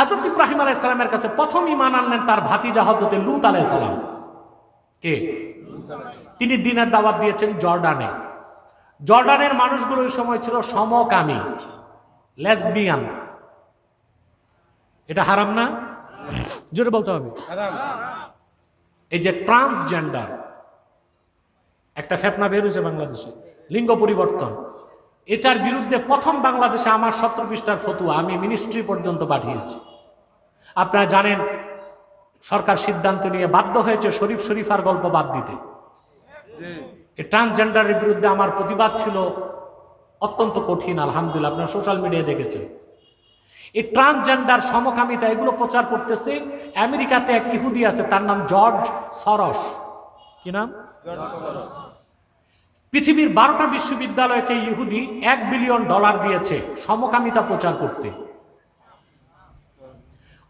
হাজরত ইব্রাহিম আলাইসালামের কাছে প্রথম ইমান আনলেন তার ভাতিজা হজরতে লুত আলাইসালাম কে? তিনি দিনের দাওয়াত দিয়েছেন জর্ডানে। জর্ডানের মানুষগুলো ওই সময় ছিল সমকামী লেসবিয়ান। এটা হারাম না? জোরে বলতে হবে। এই যে ট্রান্সজেন্ডার একটা ফেতনা বের হয়েছে বাংলাদেশে লিঙ্গ পরিবর্তন। এটার বিরুদ্ধে প্রথম বাংলাদেশে আমার সত্তর পৃষ্ঠার ফতুয়া আমি মিনিস্ট্রি পর্যন্ত পাঠিয়েছি। আপনারা জানেন, সরকার সিদ্ধান্ত নিয়ে বাধ্য হয়েছে শরীফ শরীফার গল্প বাদ দিতে। ট্রান্সজেন্ডারের বিরুদ্ধে আমার প্রতিবাদ ছিল অত্যন্ত কঠিন, আলহামদুলিল্লাহ, আপনারা সোশ্যাল মিডিয়ায় দেখেছেন। এই ট্রান্সজেন্ডার সমকামিতা, এগুলো প্রচার করতেছে আমেরিকাতে এক ইহুদি আছে, তার নাম জর্জ সরস। কি নাম? পৃথিবীর বারোটা বিশ্ববিদ্যালয়কে ইহুদি এক বিলিয়ন ডলার দিয়েছে সমকামিতা প্রচার করতে।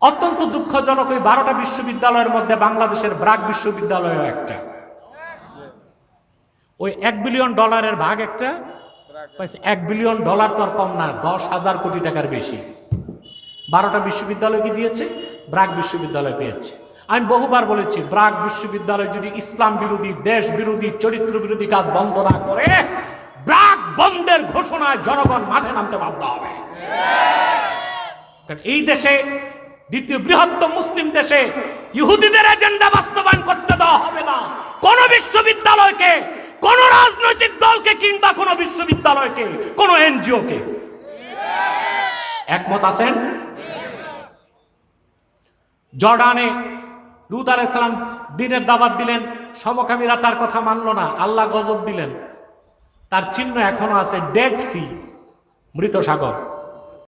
অত্যন্ত দুঃখজনক ওই বারোটা বিশ্ববিদ্যালয়ের মধ্যে বাংলাদেশের ব্রাক বিশ্ববিদ্যালয়ও একটা। ওই এক বিলিয়ন ডলারের ভাগ একটা এক বিলিয়ন ডলার তো কম না, দশ হাজার কোটি টাকার বেশি। বারোটা বিশ্ববিদ্যালয়কে দিয়েছে? ব্রাক বিশ্ববিদ্যালয় পেয়েছে। আমি বহুবার বলেছি, ব্রাক বিশ্ববিদ্যালয় যদি ইসলাম বিরোধী, দেশ বিরোধী, চরিত্র বিরোধী কাজ বন্ধ না করে, ব্রাক বন্ধের ঘোষণায় জনগণ মাঠে নামতে বাধ্য হবে। কারণ এই দেশে দ্বিতীয় বৃহত্তম মুসলিম দেশে ইহুদিদের এজেন্ডা বাস্তবায়ন করতে দেওয়া হবে না। কোন বিশ্ববিদ্যালয়কে, কোন রাজনৈতিক দলকে কিংবা কোন বিশ্ববিদ্যালয়কে, কোন এনজিওকে। একমত আছেন? জর্ডানে লুত আলাইসালাম দিনের দাবাত দিলেন, সমকামীরা তার কথা মানল না, আল্লাহ গজব দিলেন। তার চিহ্ন এখনও আছে ডেড সি, মৃত সাগর।